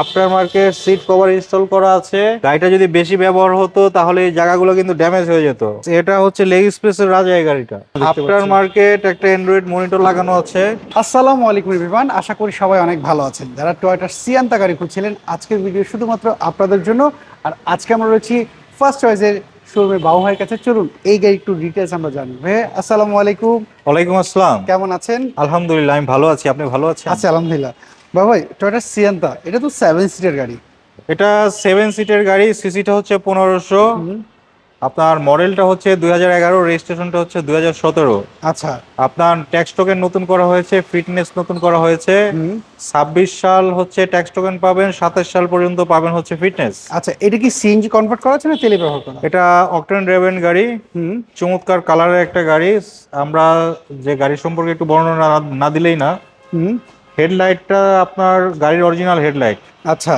After market seat cover install করা আছে। গাড়িটা যদি বেশি ব্যবহার হতো তাহলে এই জায়গাগুলো কিন্তু ড্যামেজ হয়ে যেত। এটা হচ্ছে লেগ স্পেসের রাজা এই গাড়িটা। আফটার মার্কেট একটা অ্যান্ড্রয়েড মনিটর লাগানো আছে। আসসালামু আলাইকুম রিভান আশা করি সবাই অনেক ভালো আছেন। যারা টয়োটার সিয়ান্তা গাড়ি খুঁজছিলেন আজকের ভিডিও শুধুমাত্র আপনাদের জন্য। আর আজকে আমরা রয়েছি ফার্স্ট চয়েসের শোরুমে বাবু ভাইয়ের কাছে। চলুন এই গাড়ি একটু ডিটেলস আমরা জানি। ভাই আসসালামু আলাইকুম। ওয়ালাইকুম আসসালাম। কেমন আছেন? আলহামদুলিল্লাহ আমি ভালো আছি। আপনি ভালো আছেন? আচ্ছা আলহামদুলিল্লাহ। বাবু ভাই টয়োটার সিয়ান্তা এটা তো সেভেন সিটের গাড়ি। এটা সেভেন সিটের গাড়ি সিসিটা হচ্ছে পনেরোশো। আপনার মডেলটা হচ্ছে দুই হাজার এগারো রেজিস্ট্রেশনটা হচ্ছে দুই হাজার সতেরো। আচ্ছা। আপনার ট্যাক্স টোকেন নতুন করা হয়েছে ফিটনেস নতুন করা হয়েছে। ছাব্বিশ সাল হচ্ছে ট্যাক্স টোকেন পাবেন সাতাশ সাল পর্যন্ত পাবেন হচ্ছে ফিটনেস আচ্ছা এটা কি সিএনজি কনভার্ট করা আছে না তেলে ব্যবহার করা এটা অকটেন ড্রাইভেন গাড়ি। চমৎকার কালারের একটা গাড়ি। আমরা যে গাড়ি সম্পর্কে একটু বর্ণনা না- দিলেই না। হেডলাইটটা আপনার গাড়ির অরিজিনাল হেডলাইট আচ্ছা।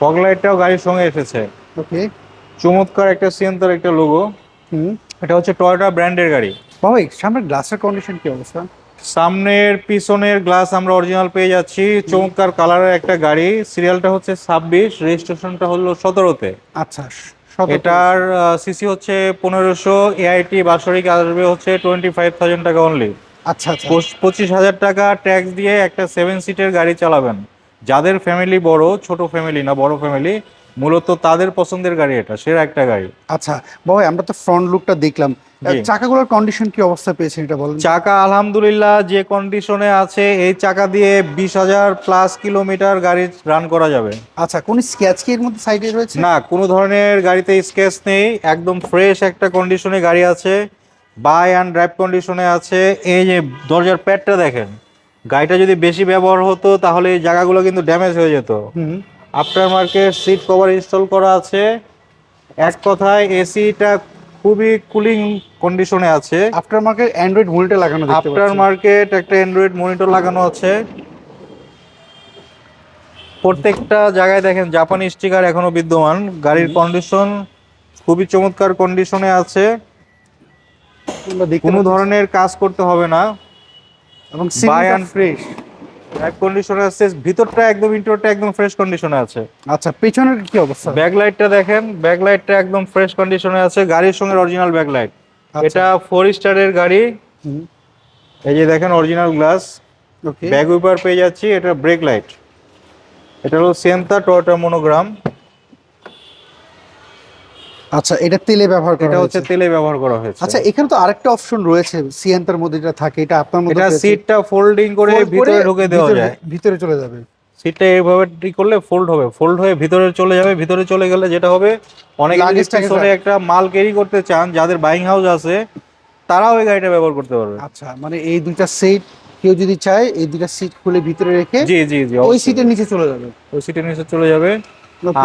ফগ লাইটটাও গাড়ির সঙ্গে এসেছে। ওকে। চমৎকার একটা সিয়েন্তার একটা লোগো হুম। এটা হচ্ছে টয়োটা ব্র্যান্ডের গাড়ি। বাবু ভাই সামনের গ্লাসের কন্ডিশন কি অবস্থা? সামনের পিছনের গ্লাস আমরা অরিজিনাল পেয়ে যাচ্ছি। চমৎকার কালারের একটা গাড়ি। সিরিয়ালটা হচ্ছে ছাব্বিশ রেজিস্ট্রেশনটা হলো সতেরোতে। আচ্ছা এটার সিসি হচ্ছে পনেরোশো এআইটি বাৎসরিক আসবে হচ্ছে টোয়েন্টি ফাইভ থাউজেন্ড টাকা অনলি আচ্ছা আচ্ছা। পঁচিশ হাজার টাকা ট্যাক্স দিয়ে একটা সেভেন সিটের গাড়ি চালাবেন। যাদের ফ্যামিলি বড় ছোট ফ্যামিলি না বড় ফ্যামিলি মূলত তাদের পছন্দের গাড়ি এটা সেরা একটা গাড়ি। আচ্ছা বাবা আমরা তো ফ্রন্ট লুকটা দেখলাম। চাকাগুলোর কন্ডিশন কি অবস্থা পেয়েছেন এটা বলেন? চাকা আলহামদুলিল্লাহ যে কন্ডিশনে আছে এই চাকা দিয়ে বিশ হাজার প্লাস কিলোমিটার গাড়ি রান করা যাবে। আচ্ছা কোন স্কেচ কি এর মধ্যে সাইডে রয়েছে? না কোনো ধরনের গাড়িতে স্কেচ নেই একদম ফ্রেশ একটা কন্ডিশনে গাড়ি আছে। বাই অ্যান্ড ড্রাইভ কন্ডিশনে আছে এই যে দরজার প্যাডটা দেখেন গাড়িটা যদি বেশি ব্যবহার হতো তাহলে এই জায়গাগুলো কিন্তু ড্যামেজ হয়ে যেত। After market seat cover install করা আছে এক কথায় এসিটা খুবই কুলিং কন্ডিশনে আছে। আফটার মার্কেট অ্যান্ড্রয়েড মনিটর লাগানো আফটার মার্কেট একটা অ্যান্ড্রয়েড মনিটর লাগানো আছে। প্রত্যেকটা জায়গায় দেখেন জাপানি স্টিকার এখনও বিদ্যমান। গাড়ির কন্ডিশন খুবই চমৎকার কন্ডিশনে আছে। কোনো ধরনের কাজ করতে হবে না। এবং সিলিংটা and- ফ্রেশ ড্রাইভ কন্ডিশনে আছে ভিতরটা একদম ইন্টারটা একদম ফ্রেশ কন্ডিশনে আছে। আচ্ছা পেছনের কি অবস্থা? ব্যাকলাইটটা দেখেন ব্যাকলাইটটা একদম ফ্রেশ কন্ডিশনে আছে গাড়ির সঙ্গে অরিজিনাল ব্যাকলাইট আচ্ছা। এটা ফোর স্টারের গাড়ি। এই যে দেখেন original glass okay back wiper পেয়ে যাচ্ছি এটা ব্রেক লাইট এটা হলো সেন্তা টয়োটা মনোগ্রাম আচ্ছা এটা তেলে ব্যবহার করা এটা হচ্ছে তেলে ব্যবহার করা হয়েছে। আচ্ছা এখানে তো আরেকটা অপশন রয়েছে সিএনটার মধ্যে যেটা থাকে এটা আপনার মধ্যে এটা সিটটা ফোল্ডিং করে ভিতরে ঢুকে দেওয়া যায়। ভিতরে চলে যাবে। সিটটা এইভাবে ই করলে ফোল্ড হবে। ফোল্ড হয়ে ভিতরে চলে যাবে ভিতরে চলে গেলে যেটা হবে অনেক পিছনে একটা মাল ক্যারি করতে চান যাদের বাইং হাউস আছে তারাও এই গাড়িটা ব্যবহার করতে পারবে। আচ্ছা মানে এই দুইটা সিট কেউ যদি চায় এই দুইটা সিট খুলে ভিতরে রেখে জি জি জি ওই সিটের নিচে চলে যাবে। ওই সিটের নিচে চলে যাবে.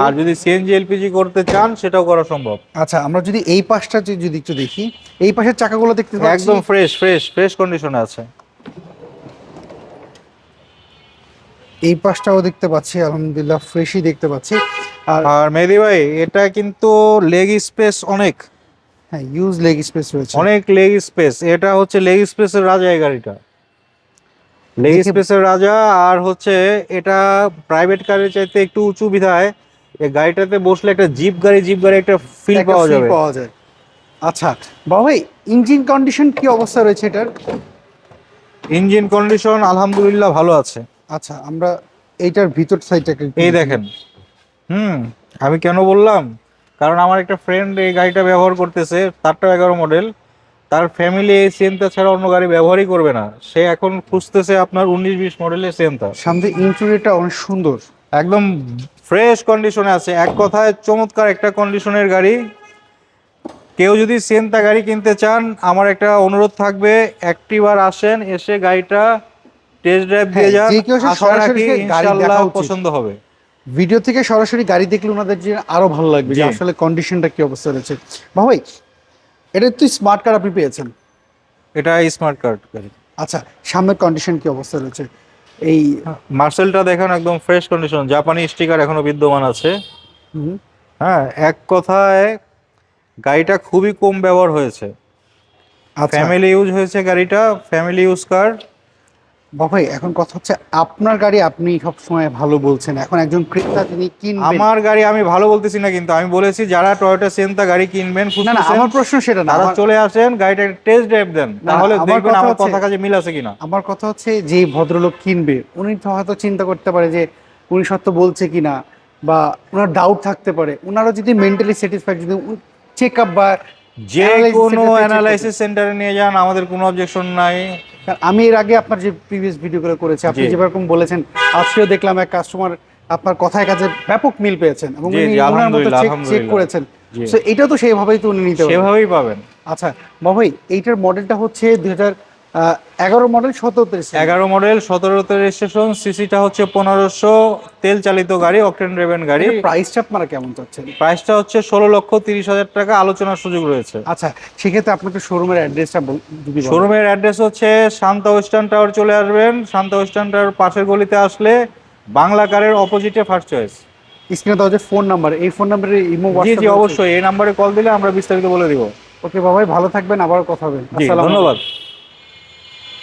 আর যদি সিএনজি এলপিজি করতে চান সেটাও করা সম্ভব। আচ্ছা আমরা যদি এই পাশটা যদি একটু দেখি এই পাশের চাকাগুলো দেখতে পাচ্ছি? একদম ফ্রেশ ফ্রেশ ফ্রেশ কন্ডিশনে আছে। এই পাশটাও দেখতে পাচ্ছি আলহামদুলিল্লাহ ফ্রেশই দেখতে পাচ্ছি। আর আর মেহেদি ভাই এটা কিন্তু লেগ স্পেস অনেক। হ্যাঁ ইউজ লেগ স্পেস রয়েছে। অনেক লেগ স্পেস এটা হচ্ছে লেগ স্পেসের রাজা এই গাড়িটা। লেগ স্পেসের রাজা আর হচ্ছে এটা প্রাইভেট কারের চাইতে একটু উঁচু বিধায় এই গাড়িটাতে বসলে একটা জিপ গাড়ি জিপ গাড়ি একটা ফিল পাওয়া যাবে। পাওয়া যায়। আচ্ছা বাবা ভাই ইঞ্জিন কন্ডিশন কি অবস্থা রয়েছে এটার? ইঞ্জিন কন্ডিশন আলহামদুলিল্লাহ ভালো আছে। আচ্ছা আমরা এইটার ভিতর সাইডটাকে এই দেখেন। হুম আমি কেন বললাম? কারণ আমার একটা ফ্রেন্ড এই গাড়িটা ব্যবহার করতেছে তারটা এগারো মডেল তার ফ্যামিলি এই সেন্তা ছাড়া অন্য গাড়ি ব্যবহারই করবে না। সে এখন খুঁজতেছে আপনার উনিশ বিশ মডেলের সেন্তা সামনে ইন্টুরিয়রটা অনেক সুন্দর। একদম ফ্রেশ কন্ডিশনে আছে। এক কথায় চমৎকার একটা কন্ডিশনের গাড়ি। কেউ যদি সেন্তা গাড়ি কিনতে চান আমার একটা অনুরোধ থাকবে একটিবার আসেন এসে গাড়িটা টেস্ট ড্রাইভ দিয়ে হ্যাঁ, যান। আশা রাখি ইনশাআল্লাহ পছন্দ হবে। ভিডিও থেকে সরাসরি গাড়ি দেখলে ওনাদের যে আরও ভালো লাগবে যে আসলে কন্ডিশনটা কি অবস্থা রয়েছে। ভাই এটা তো স্মার্ট কার্ড আপনি পেয়েছেন। এটা স্মার্ট কার্ড গাড়ি। আচ্ছা সামনের কন্ডিশন কি অবস্থা রয়েছে? এই মার্সেলটা দেখেন একদম ফ্রেশ কন্ডিশন জাপানি স্টিকার এখনও বিদ্যমান আছে। হ্যাঁ এক কথায় গাড়িটা খুবই কম ব্যবহার হয়েছে। আচ্ছা। ফ্যামিলি ইউজ হয়েছে গাড়িটা ফ্যামিলি ইউজ কার বাবাই এখন কথা হচ্ছে আপনার গাড়ি আপনি সবসময় ভালো বলছেন। এখন একজন ক্রেতা তিনি কিনবেন আমার গাড়ি আমি ভালো বলতেছি না কিন্তু? আমি বলেছি যারা টয়োটা সেন্তা গাড়ি কিনবেন না না আমার প্রশ্ন সেটা না তারা চলে আসেন গাড়িটা টেস্ট ড্রাইভ দেন। তাহলে দেখবেন আমার কথা কাজে মিল আছে কিনা। আমার কথা হচ্ছে যে ভদ্রলোক কিনবে উনি তো হয়তো চিন্তা করতে পারে যে উনি সত্য বলছে কিনা বা ওনার ডাউট থাকতে পারে। ওনারও যদি মেন্টালি স্যাটিসফাইড যদি চেক আপ বা যে কোনো অ্যানালাইসিস সেন্টারে নিয়ে যান আমাদের কোনো অবজেকশন নাই। আমি এর আগে আপনার যে প্রিভিয়াস ভিডিওগুলো করেছি আপনি। যেরকম বলেছেন আজকেও দেখলাম এক কাস্টমার আপনার কথায় কাজে ব্যাপক মিল পেয়েছেন এবং ওনার মতো চেক করেছেন। এটা তো সেইভাবেই তো উনি নিতে পারবেন। সেভাবেই পাবেন। আচ্ছা মহাই এইটার মডেলটা হচ্ছে দুই হাজার এগারো মডেল সতেরোতে এগারো মডেল সতেরোতে রেজিস্ট্রেশন সিসিটা হচ্ছে পনেরোশো তেল চালিত গাড়ি অকটেন রেভেন গাড়ি। প্রাইসটা আপনারা কেমন চাচ্ছেন? প্রাইসটা হচ্ছে ষোলো লক্ষ তিরিশ হাজার টাকা আলোচনার সুযোগ রয়েছে। আচ্ছা সেক্ষেত্রে আপনাকে শোরুমের অ্যাড্রেসটা শোরুমের অ্যাড্রেস হচ্ছে শান্তা ওয়েস্টার্ন টাওয়ার চলে আসবেন। শান্তা ওয়েস্টার্ন টাওয়ার পাশের গলিতে আসলে বাংলা কারের অপোজিটে ফার্স্ট চয়েস স্ক্রিনে দেওয়া যে ফোন নাম্বার এই ফোন নাম্বারে ইমো জি জি অবশ্যই। এই নাম্বারে কল দিলে আমরা বিস্তারিত বলে দিব। ওকে বাবাই ভালো থাকবেন আবার কথা হবে। ধন্যবাদ।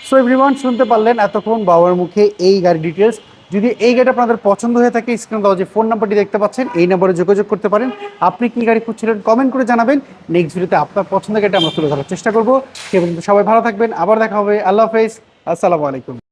সো এভরিওয়ান শুনতে পারলেন এতক্ষণ বাবার মুখে এই গাড়ি ডিটেলস যদি এই গাড়ি আপনাদের পছন্দ হয়ে থাকে স্ক্রিনে দেওয়া যে ফোন নাম্বারটি দেখতে পাচ্ছেন, এই নাম্বারে যোগাযোগ করতে পারেন। আপনি কি গাড়ি খুঁজছিলেন কমেন্ট করে জানাবেন। নেক্সট ভিডিওতে আপনার পছন্দের গাড়িটা আমরা তুলে ধরার চেষ্টা করব। সে পর্যন্ত সবাই ভালো থাকবেন। আবার দেখা হবে। আল্লাহ হাফেজ। আসসালামু আলাইকুম।